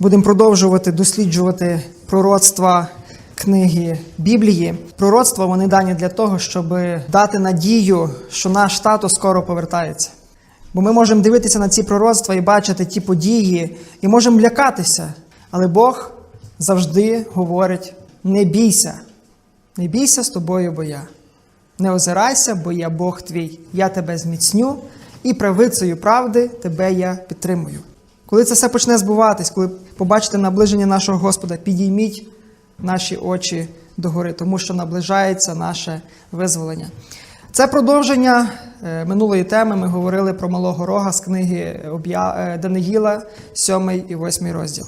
Будемо продовжувати досліджувати пророцтва книги Біблії. Пророцтва вони дані для того, щоб дати надію, що наш тато скоро повертається. Бо ми можемо дивитися на ці пророцтва і бачити ті події, і можемо лякатися. Але Бог завжди говорить: не бійся, не бійся з тобою, бо я. Не озирайся, бо я Бог твій. Я тебе зміцню, і правицею правди тебе я підтримую. Коли це все почне збуватись, коли побачите наближення нашого Господа, підійміть наші очі догори, тому що наближається наше визволення. Це продовження е, минулої теми. Ми говорили про малого рога з книги е, Даниїла, 7 і 8 розділ.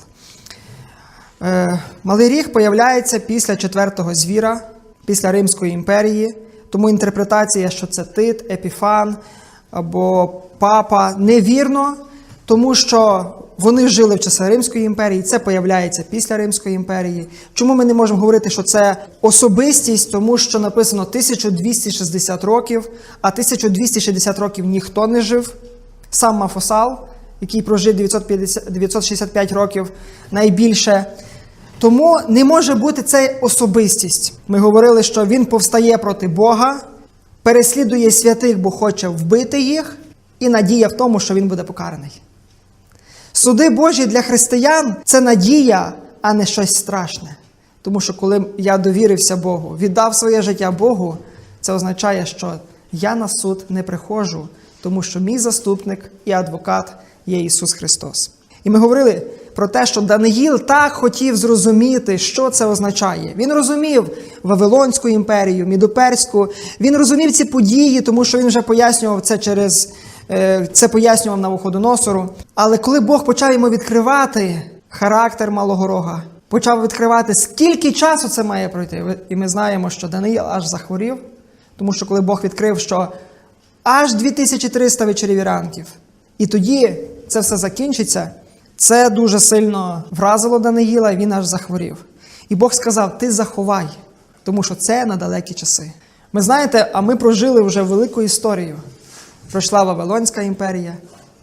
Е, Малий ріг появляється після четвертого звіра, після Римської імперії. Тому інтерпретація, що це Тит, Епіфан або Папа, невірно, тому що вони жили в часи Римської імперії, це появляється після Римської імперії. Чому ми не можемо говорити, що це особистість, тому що написано 1260 років, а 1260 років ніхто не жив. Сам Мафосал, який прожив 950, 965 років найбільше. Тому не може бути це особистість. Ми говорили, що він повстає проти Бога, переслідує святих, бо хоче вбити їх, і надія в тому, що він буде покараний. Суди Божі для християн це надія, а не щось страшне. Тому що коли я довірився Богу, віддав своє життя Богу, це означає, що я на суд не приходжу, тому що мій заступник і адвокат є Ісус Христос. І ми говорили про те, що Даниїл так хотів зрозуміти, що це означає. Він розумів Вавилонську імперію, Мідоперську, він розумів ці події, тому що він вже пояснював це через це пояснював Навуходоносору. Але коли Бог почав йому відкривати характер малого рога, почав відкривати, скільки часу це має пройти. І ми знаємо, що Даниїл аж захворів, тому що коли Бог відкрив, що аж 2300 вечорів і ранків, і тоді це все закінчиться. Це дуже сильно вразило Даниїла, і він аж захворів. І Бог сказав: Ти заховай, тому що це на далекі часи. Ми знаєте, а ми прожили вже велику історію. Пройшла Вавилонська імперія,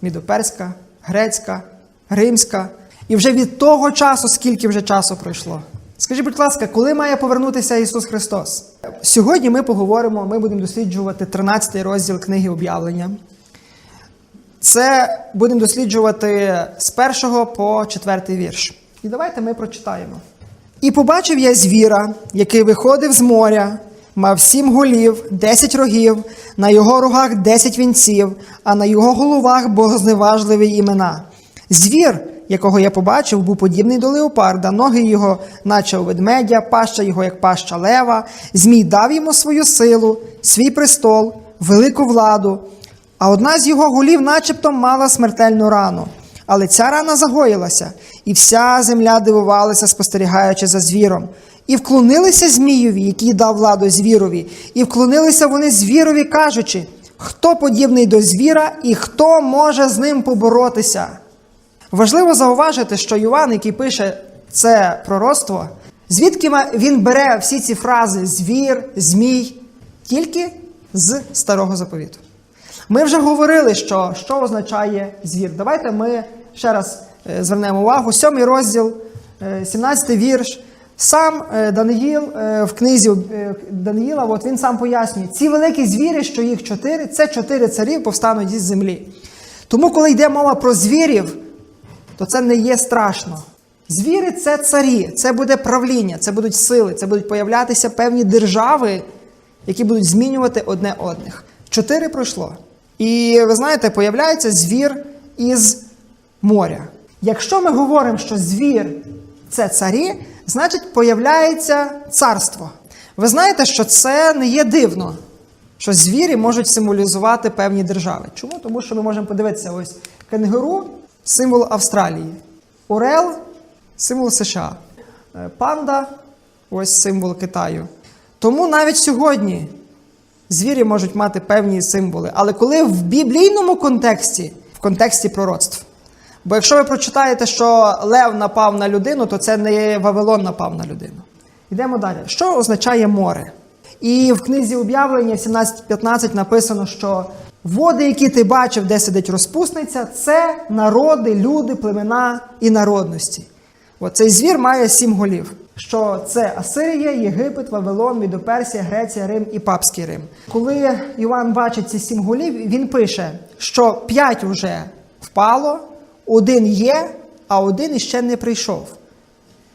Мідоперська, Грецька, Римська. І вже від того часу, скільки вже часу пройшло. Скажіть, будь ласка, коли має повернутися Ісус Христос? Сьогодні ми поговоримо, ми будемо досліджувати 13 розділ книги об'явлення. Це будемо досліджувати з першого по четвертий вірш. І давайте ми прочитаємо. І побачив я звіра, який виходив з моря, мав сім голів, десять рогів, на його рогах десять вінців, а на його головах богозневажливі імена. Звір, якого я побачив, був подібний до леопарда, ноги його, наче у ведмедя, паща його, як паща лева. Змій дав йому свою силу, свій престол, велику владу. А одна з його голів начебто мала смертельну рану. Але ця рана загоїлася, і вся земля дивувалася, спостерігаючи за звіром. І вклонилися Змієві, який дав владу звірові, і вклонилися вони звірові, кажучи, хто подібний до звіра і хто може з ним поборотися. Важливо зауважити, що Йоанн, який пише це пророцтво, звідки він бере всі ці фрази звір, змій, тільки з старого заповіту. Ми вже говорили, що, що означає звір. Давайте ми ще раз е, звернемо увагу. Сьомий розділ, е, 17 вірш. Сам е, Даниїл е, в книзі е, Даниїла, от він сам пояснює, ці великі звірі, що їх чотири, це чотири царів повстануть із землі. Тому, коли йде мова про звірів, то це не є страшно. Звіри це царі, це буде правління, це будуть сили, це будуть появлятися певні держави, які будуть змінювати одне одних. Чотири пройшло. І ви знаєте, появляється звір із моря. Якщо ми говоримо, що звір це царі, значить появляється царство. Ви знаєте, що це не є дивно, що звірі можуть символізувати певні держави. Чому? Тому що ми можемо подивитися ось кенгуру символ Австралії, Орел символ США, Е, панда ось символ Китаю. Тому навіть сьогодні звірі можуть мати певні символи. Але коли в біблійному контексті, в контексті пророцтв. Бо якщо ви прочитаєте, що Лев напав на людину, то це не Вавилон напав на людину. Йдемо далі. Що означає море? І в книзі об'явлення 17.15 написано, що води, які ти бачив, де сидить розпусниця, це народи, люди, племена і народності. От цей звір має сім голів. Що це Асирія, Єгипет, Вавилон, Мідоперсія, Греція, Рим і Папський Рим. Коли Іван бачить ці сім голів, він пише, що п'ять вже впало, один є, а один іще не прийшов.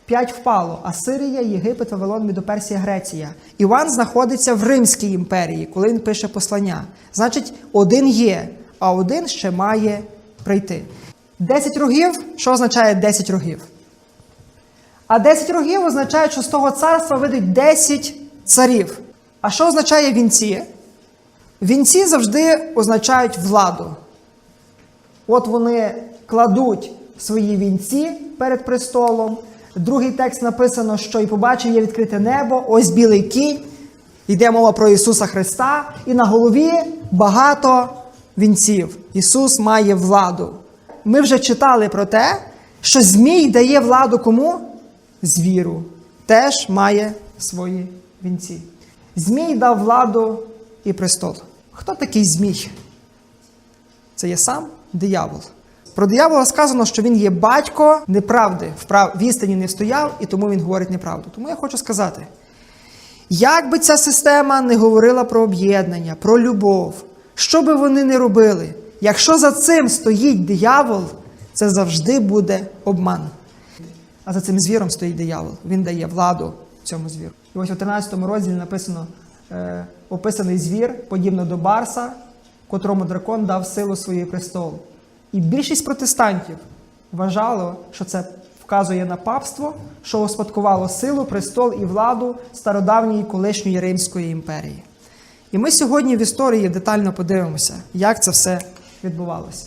П'ять впало: Асирія, Єгипет, Вавилон, Мідоперсія, Греція. Іван знаходиться в Римській імперії, коли він пише послання. Значить, один є, а один ще має прийти. Десять рогів, що означає 10 рогів? А 10 рогів означає, що з того царства вийдуть 10 царів. А що означає вінці? Вінці завжди означають владу. От вони кладуть свої вінці перед престолом. Другий текст написано, що і побачив я відкрите небо, ось білий кінь. Йде мова про Ісуса Христа, і на голові багато вінців. Ісус має владу. Ми вже читали про те, що Змій дає владу кому? Звіру. Теж має свої вінці. Змій дав владу і престол. Хто такий Змій? Це є сам диявол. Про диявола сказано, що він є батько неправди, в в істині не встояв, і тому він говорить неправду. Тому я хочу сказати: як би ця система не говорила про об'єднання, про любов, що би вони не робили, якщо за цим стоїть диявол, це завжди буде обман. А за цим звіром стоїть диявол. Він дає владу цьому звіру. І ось у 13 розділі написано е, описаний звір, подібно до Барса, котрому дракон дав силу своєї престолу. І більшість протестантів вважало, що це вказує на папство, що успадкувало силу, престол і владу стародавньої колишньої Римської імперії. І ми сьогодні в історії детально подивимося, як це все відбувалося.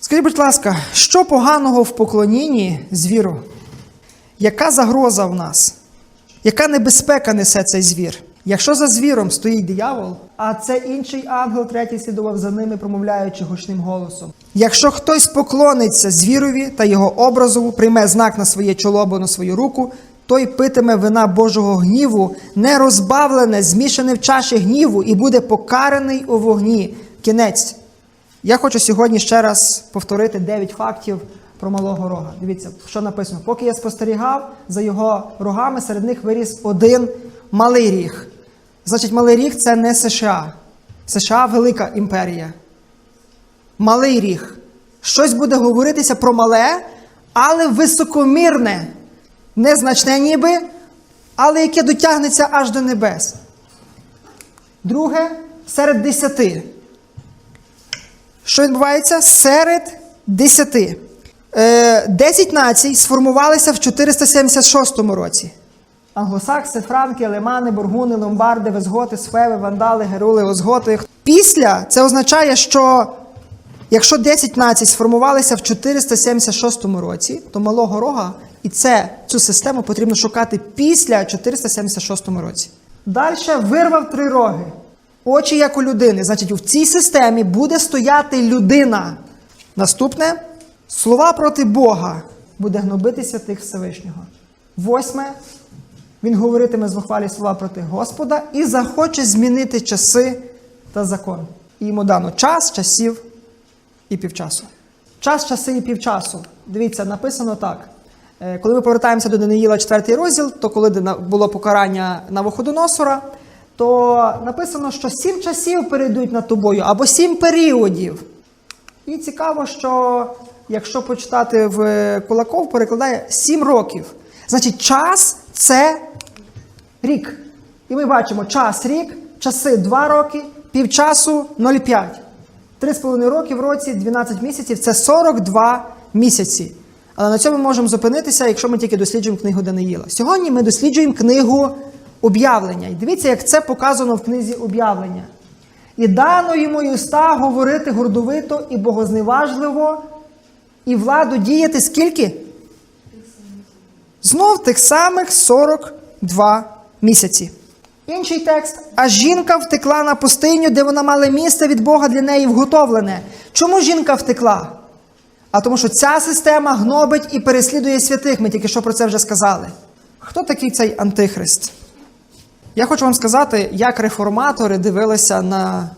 Скажіть, будь ласка, що поганого в поклонінні звіру? Яка загроза в нас? Яка небезпека несе цей звір? Якщо за звіром стоїть диявол, а це інший ангел, третій слідував за ними, промовляючи гучним голосом. Якщо хтось поклониться звірові та його образу, прийме знак на своє чоло або на свою руку, той питиме вина Божого гніву, не розбавлене, змішане в чаші гніву, і буде покараний у вогні. Кінець. Я хочу сьогодні ще раз повторити 9 фактів про малого рога. Дивіться, що написано. Поки я спостерігав за його рогами, серед них виріс один малий ріг. Значить, малий ріг це не США. США велика імперія. Малий ріг. Щось буде говоритися про мале, але високомірне, незначне ніби, але яке дотягнеться аж до небес. Друге серед десяти. Що відбувається? Серед десяти. Е, Десять націй сформувалися в 476 році. Англосакси, франки, лемани, бургуни, ломбарди, визготи, сфеви, вандали, герули, озготи. Після це означає, що якщо 10 націй сформувалися в 476 році, то малого рога і це, цю систему потрібно шукати після 476 році. Далі вирвав три роги. Очі як у людини. Значить, в цій системі буде стояти людина. Наступне слова проти Бога буде гнобити святих Всевишнього. Восьме. Він говоритиме зухвалі слова проти Господа і захоче змінити часи та закон. І йому дано час, часів і півчасу. Час, часи і півчасу. Дивіться, написано так. Е, Коли ми повертаємося до Даниїла 4 розділ, то коли було покарання Навуходоносора, то написано, що сім часів перейдуть над тобою або сім періодів. І цікаво, що якщо почитати в Кулаков, перекладає сім років. Значить, час це рік. І ми бачимо час рік, часи 2 роки, півчасу 0,5. 3,5 роки в році, 12 місяців це 42 місяці. Але на цьому ми можемо зупинитися, якщо ми тільки досліджуємо книгу Даниїла. Сьогодні ми досліджуємо книгу об'явлення. І дивіться, як це показано в книзі об'явлення. І дано йому уста говорити гордовито і богозневажливо, і владу діяти скільки? Знов тих самих 42 місяці. Інший текст. А жінка втекла на пустиню, де вона мала місце від Бога для неї вготовлене. Чому жінка втекла? А тому, що ця система гнобить і переслідує святих. Ми тільки що про це вже сказали. Хто такий цей антихрист? Я хочу вам сказати, як реформатори дивилися на,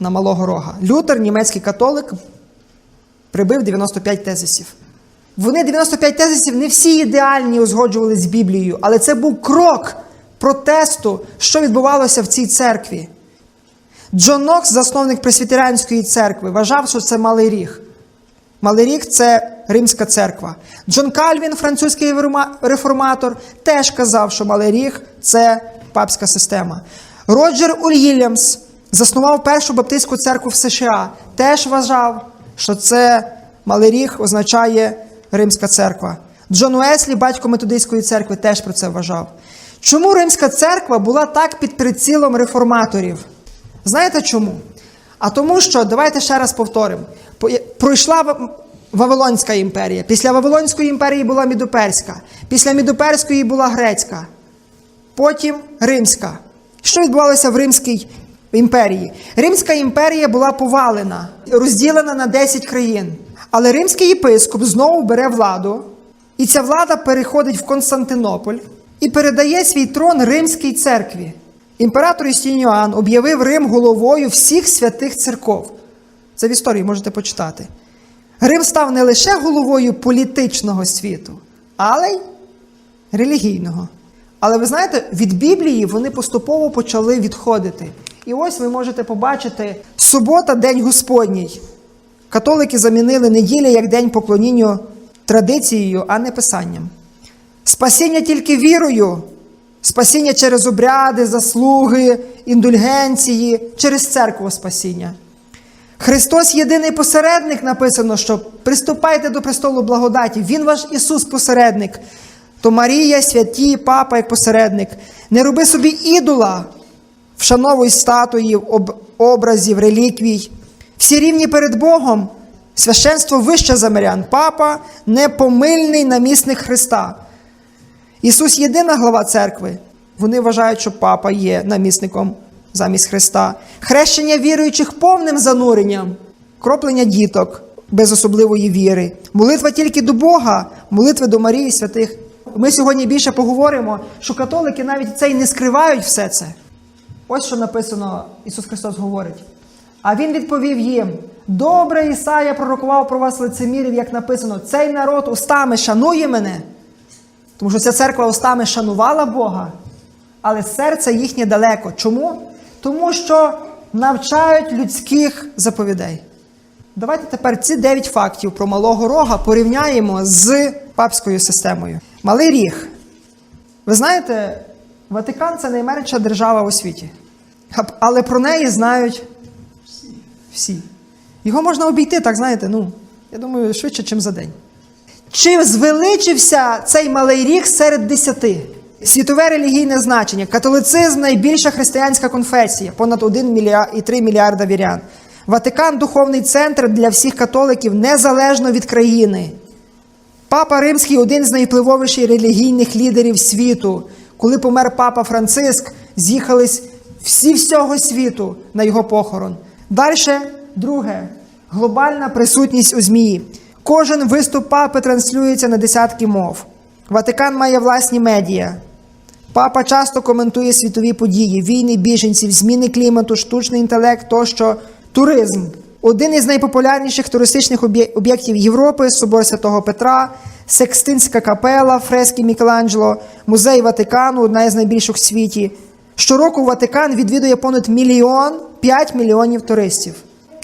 на малого рога. Лютер, німецький католик, прибив 95 тезисів. Вони 95 тезисів не всі ідеальні узгоджували з Біблією, але це був крок протесту, що відбувалося в цій церкві. Джон Нокс, засновник Пресвітеріанської церкви, вважав, що це малий ріг. Малий ріг це Римська церква. Джон Кальвін, французький реформатор, теж казав, що Малий ріг це папська система. Роджер Ульїлямс заснував першу баптистську церкву в США, теж вважав, що це Малий ріг означає Римська церква. Джон Уеслі, батько методистської церкви, теж про це вважав. Чому Римська церква була так під прицілом реформаторів? Знаєте чому? А тому, що давайте ще раз повторимо: пройшла Вавилонська імперія. Після Вавилонської імперії була Мідоперська, після Мідоперської була Грецька, потім Римська. Що відбувалося в Римській імперії? Римська імперія була повалена, розділена на 10 країн. Але римський єпископ знову бере владу, і ця влада переходить в Константинополь і передає свій трон Римській церкві. Імператор Юстиніан об'явив Рим головою всіх святих церков. Це в історії можете почитати. Рим став не лише головою політичного світу, але й релігійного. Але ви знаєте, від Біблії вони поступово почали відходити. І ось ви можете побачити субота, День Господній. Католики замінили неділя як день поклонінню традицією, а не писанням. Спасіння тільки вірою, спасіння через обряди, заслуги, індульгенції, через церкву спасіння. Христос єдиний посередник написано, що приступайте до престолу благодаті. Він ваш Ісус посередник. То Марія, святі, папа як посередник. Не роби собі ідола, вшановуй статуї, об, образів, реліквій. Всі рівні перед Богом. Священство вище за мирян. Папа непомильний намісник Христа. Ісус єдина глава церкви. Вони вважають, що папа є намісником замість Христа. Хрещення віруючих повним зануренням, кроплення діток без особливої віри, молитва тільки до Бога, молитви до Марії святих. Ми сьогодні більше поговоримо, що католики навіть це й не скривають все це. Ось що написано, Ісус Христос говорить. А Він відповів їм: Добре, Ісая пророкував про вас лицемірів, як написано, цей народ устами шанує мене. Тому що ця церква устами шанувала Бога, але серце їхнє далеко. Чому? Тому що навчають людських заповідей. Давайте тепер ці 9 фактів про малого рога порівняємо з папською системою. Малий ріг. Ви знаєте, Ватикан це найменша держава у світі. Але про неї знають всі. Його можна обійти, так знаєте, ну, я думаю, швидше, ніж за день. Чи звеличився цей малий ріг серед десяти? Світове релігійне значення. Католицизм найбільша християнська конфесія, понад 1,3 мільярда вірян. Ватикан духовний центр для всіх католиків незалежно від країни. Папа Римський один з найвпливовіших релігійних лідерів світу. Коли помер папа Франциск, з'їхались всі всього світу на його похорон. Далі, друге, глобальна присутність у ЗМІ. Кожен виступ папи транслюється на десятки мов. Ватикан має власні медіа. Папа часто коментує світові події, війни, біженців, зміни клімату, штучний інтелект тощо, туризм. Один із найпопулярніших туристичних об'єктів Європи собор Святого Петра, Секстинська капела, фрески Мікеланджело, музей Ватикану, одна із найбільших в світі. Щороку Ватикан відвідує понад мільйон 5 мільйонів туристів.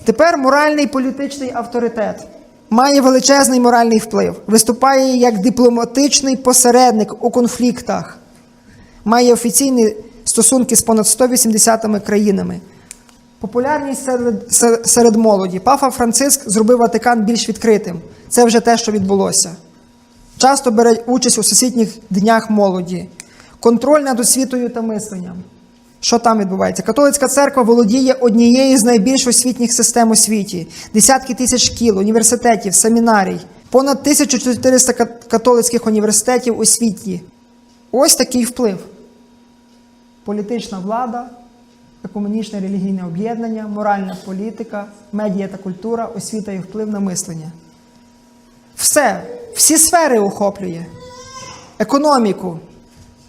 Тепер моральний політичний авторитет має величезний моральний вплив, виступає як дипломатичний посередник у конфліктах, має офіційні стосунки з понад 180 країнами. Популярність серед, серед молоді. Пафа Франциск зробив Ватикан більш відкритим. Це вже те, що відбулося. Часто бере участь у всесвітніх днях молоді, контроль над освітою та мисленням. Що там відбувається? Католицька церква володіє однією з найбільш освітніх систем у світі, десятки тисяч шкіл, університетів, семінарій, понад 1400 католицьких університетів у світі. Ось такий вплив. Політична влада, екуменічне релігійне об'єднання, моральна політика, медіа та культура, освіта і вплив на мислення. Все, всі сфери охоплює: економіку,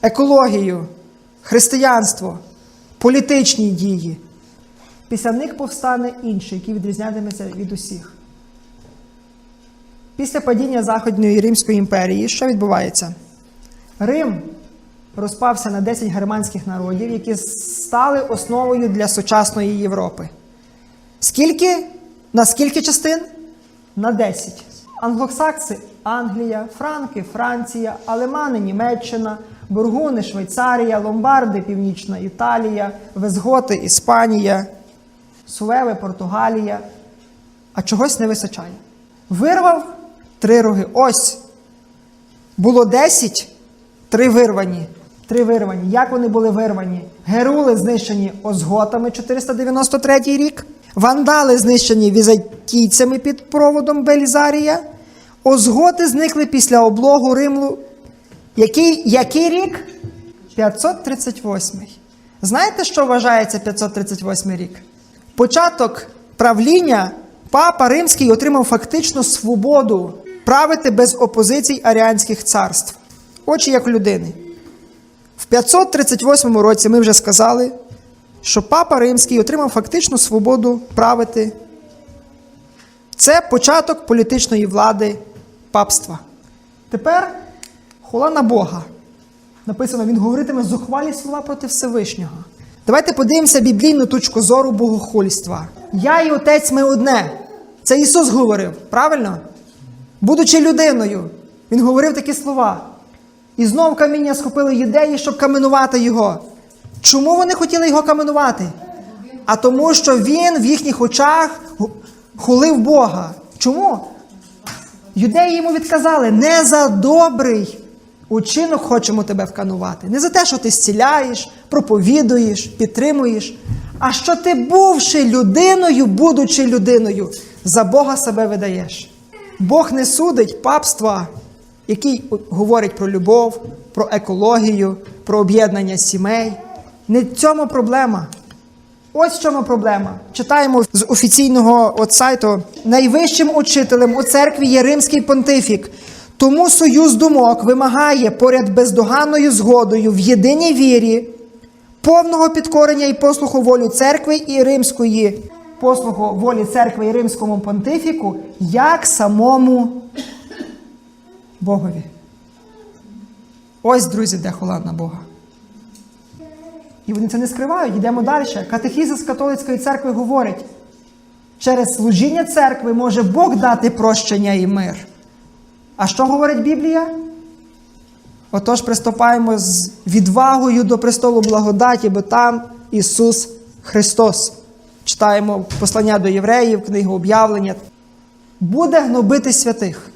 екологію, християнство політичні дії. Після них повстане інший, який відрізнятиметься від усіх. Після падіння Західної Римської імперії, що відбувається? Рим розпався на 10 германських народів, які стали основою для сучасної Європи. Скільки? На скільки частин? На 10. Англосакси Англія, Франки, Франція, Алемани, Німеччина, Бургуни, Швейцарія, Ломбарди, Північна Італія, Везготи, Іспанія, Сувеви, Португалія. А чогось не вистачає. Вирвав три роги. Ось. Було 10, три вирвані. Три вирвані. Як вони були вирвані? Герули знищені озготами 493 рік. Вандали знищені візантійцями під проводом Белізарія. Озготи зникли після облогу Римлу. Який, який рік? 538. Знаєте, що вважається 538 рік? Початок правління папа Римський отримав фактично свободу правити без опозицій аріанських царств. Очі як людини. В 538 році ми вже сказали, що папа Римський отримав фактичну свободу правити. Це початок політичної влади папства. Тепер хула на Бога. Написано, він говоритиме зухвалі слова проти Всевишнього. Давайте подивимося біблійну точку зору богохульства. Я і отець ми одне. Це Ісус говорив, правильно? Будучи людиною, Він говорив такі слова. І знов каміння схопили юдеї, щоб каменувати його. Чому вони хотіли його каменувати? А тому, що він в їхніх очах хулив Бога. Чому? Юдеї йому відказали: не за добрий учинок хочемо тебе вканувати. Не за те, що ти зціляєш, проповідуєш, підтримуєш, а що ти, бувши людиною, будучи людиною, за Бога себе видаєш. Бог не судить папства, який говорить про любов, про екологію, про об'єднання сімей. Не в цьому проблема. Ось в чому проблема. Читаємо з офіційного от сайту. Найвищим учителем у церкві є римський понтифік. Тому союз думок вимагає поряд бездоганною згодою в єдиній вірі, повного підкорення і послуху волі церкви і римської послуху волі церкви і римському понтифіку, як самому Богові. Ось, друзі, де хула на Бога. І вони це не скривають. Йдемо далі. Катехізис католицької церкви говорить, через служіння церкви може Бог дати прощення і мир. А що говорить Біблія? Отож, приступаємо з відвагою до престолу благодаті, бо там Ісус Христос. Читаємо послання до євреїв, книгу об'явлення. Буде гнобити святих.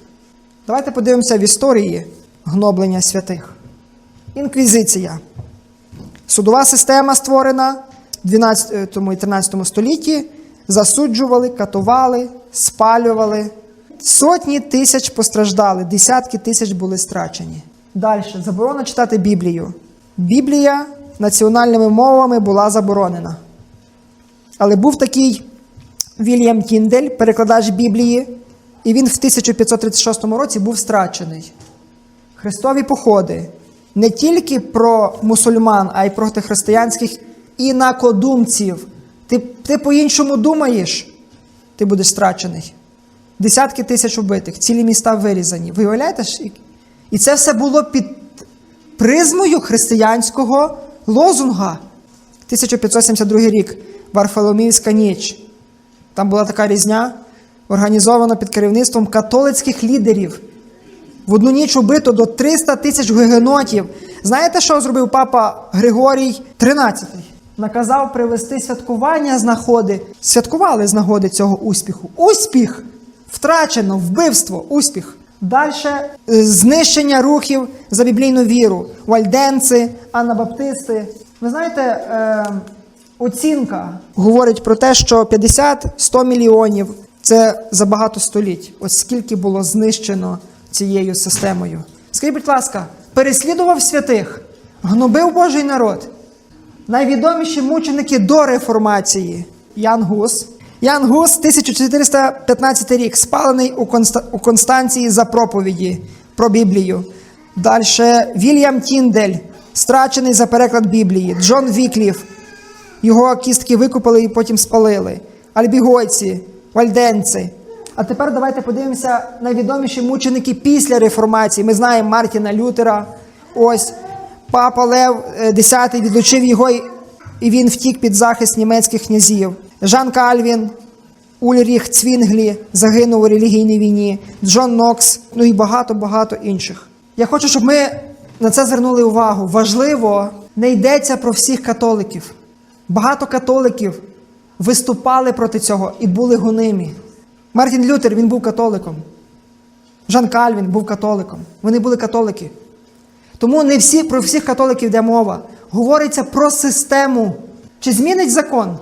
Давайте подивимося в історії гноблення святих. Інквізиція. Судова система створена в 12 і 13 столітті. Засуджували, катували, спалювали. Сотні тисяч постраждали, десятки тисяч були страчені. Далі. Заборона читати Біблію. Біблія національними мовами була заборонена. Але був такий Вільям Тіндель, перекладач Біблії, і він в 1536 році був страчений. Христові походи не тільки про мусульман, а й проти християнських інакодумців. Ти, ти по-іншому думаєш, ти будеш страчений. Десятки тисяч убитих, цілі міста вирізані. Виявляєте? І це все було під призмою християнського лозунга. 1572 рік, Варфоломіївська ніч. Там була така різня, організована під керівництвом католицьких лідерів. В одну ніч убито до 300 тисяч гугенотів. Знаєте, що зробив папа Григорій XIII? Наказав привести святкування з нагоди. Святкували з нагоди цього успіху. Успіх! Втрачено, вбивство, успіх. Далі знищення рухів за біблійну віру. Вальденці, анабаптисти. Ви знаєте, е, оцінка говорить про те, що 50-100 мільйонів це за багато століть. Ось скільки було знищено цією системою. Скажіть, будь ласка, переслідував святих, гнобив Божий народ. Найвідоміші мученики до реформації Ян Гус. Ян Гус, 1415 рік, спалений у, Конста... у Констанції за проповіді про Біблію. Далі Вільям Тіндель, страчений за переклад Біблії. Джон Вікліф, його кістки викупили і потім спалили. Альбігойці, вальденці, А тепер давайте подивимося найвідоміші мученики після реформації. Ми знаємо Мартіна Лютера. Ось папа Лев X відлучив його, і він втік під захист німецьких князів. Жан Кальвін, Ульріх Цвінглі загинув у релігійній війні, Джон Нокс, ну і багато-багато інших. Я хочу, щоб ми на це звернули увагу. Важливо, не йдеться про всіх католиків. Багато католиків виступали проти цього і були гонимі. Мартін Лютер він був католиком. Жан Кальвін був католиком. Вони були католики. Тому не всі, про всіх католиків йде мова. Говориться про систему. Чи змінить закон?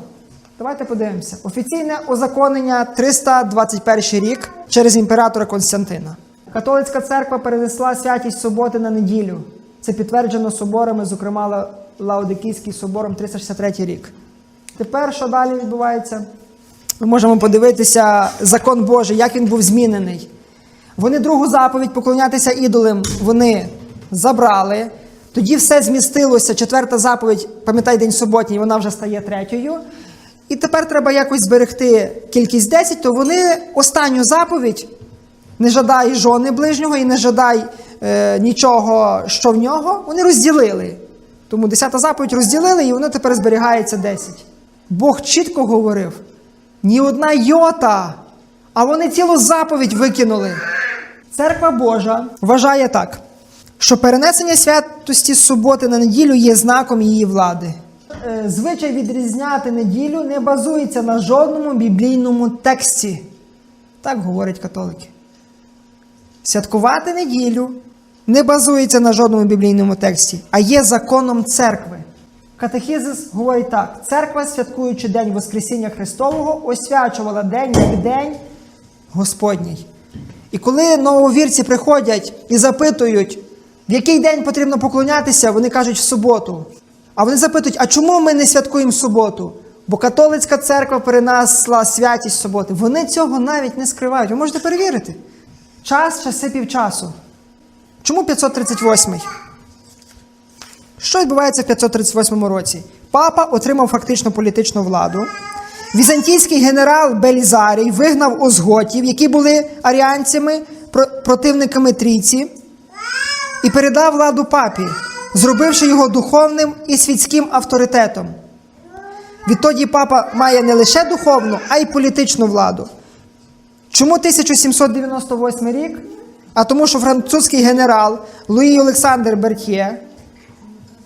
Давайте подивимося. Офіційне озаконення 321 рік через імператора Константина. Католицька церква перенесла святість суботи на неділю. Це підтверджено соборами, зокрема Ла- Лаодикійським собором 363 рік. Тепер що далі відбувається? Ми можемо подивитися закон Божий, як він був змінений. Вони другу заповідь поклонятися ідолам вони забрали. Тоді все змістилося. Четверта заповідь, пам'ятай день суботній, вона вже стає третьою. І тепер треба якось зберегти кількість 10, то вони останню заповідь не жадай жони ближнього і не жадай е, нічого, що в нього, вони розділили. Тому 10 заповідь розділили, і воно тепер зберігається 10. Бог чітко говорив: ні одна йота, а вони цілу заповідь викинули. Церква Божа вважає так, що перенесення святості суботи на неділю є знаком її влади. Е, Звичай відрізняти неділю не базується на жодному біблійному тексті. Так говорять католики. Святкувати неділю не базується на жодному біблійному тексті, а є законом церкви. Катехізис говорить так: церква, святкуючи День Воскресіння Христового, освячувала день як день Господній. І коли нововірці приходять і запитують, в який день потрібно поклонятися, вони кажуть в суботу. А вони запитують, а чому ми не святкуємо суботу? Бо католицька церква перенесла святість суботи. Вони цього навіть не скривають. Ви можете перевірити. Час, часи півчасу. Чому 538? Що відбувається в 538 році? Папа отримав фактично політичну владу. Візантійський генерал Белізарій вигнав озготів, які були аріанцями, противниками трійці, і передав владу папі, зробивши його духовним і світським авторитетом. Відтоді папа має не лише духовну, а й політичну владу. Чому 1798 рік? А тому, що французький генерал Луї Олександр Бертьє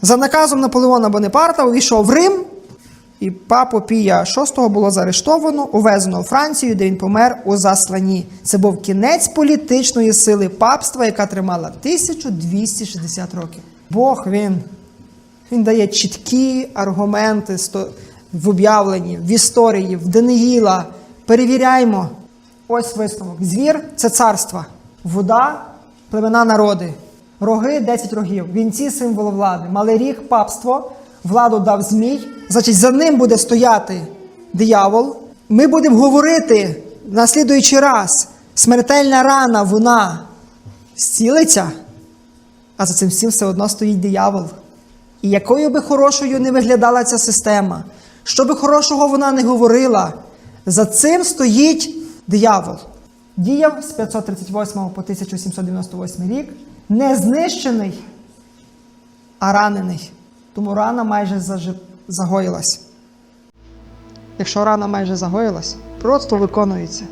за наказом Наполеона Бонапарта увійшов в Рим, і папу Пія VI було заарештовано, увезено у Францію, де він помер у засланні. Це був кінець політичної сили папства, яка тримала 1260 років. Бог він, він дає чіткі аргументи в об'явленні, в історії, в Даниїла. Перевіряймо. Ось висновок. Звір це царство, вода племена народи, роги 10 рогів, вінці символ влади, малий ріг папство, владу дав змій. Значить, за ним буде стояти диявол. Ми будемо говорити на слідуючий раз. Смертельна рана, вона зцілиться, а за цим всім все одно стоїть диявол. І якою би хорошою не виглядала ця система, що би хорошого вона не говорила, за цим стоїть диявол. Діяв з 538 по 1798 рік, не знищений, а ранений. Тому рана майже зажи- загоїлась. Якщо рана майже загоїлась, пророцтво виконується.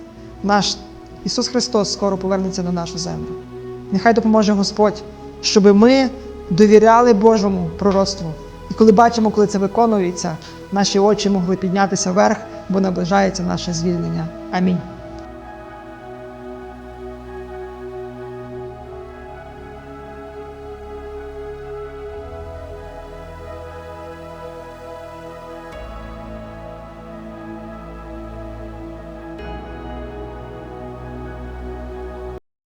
Наш Ісус Христос скоро повернеться на нашу землю. Нехай допоможе Господь, щоб ми довіряли Божому пророцтву. І коли бачимо, коли це виконується, наші очі могли піднятися вверх, бо наближається наше звільнення. Амінь.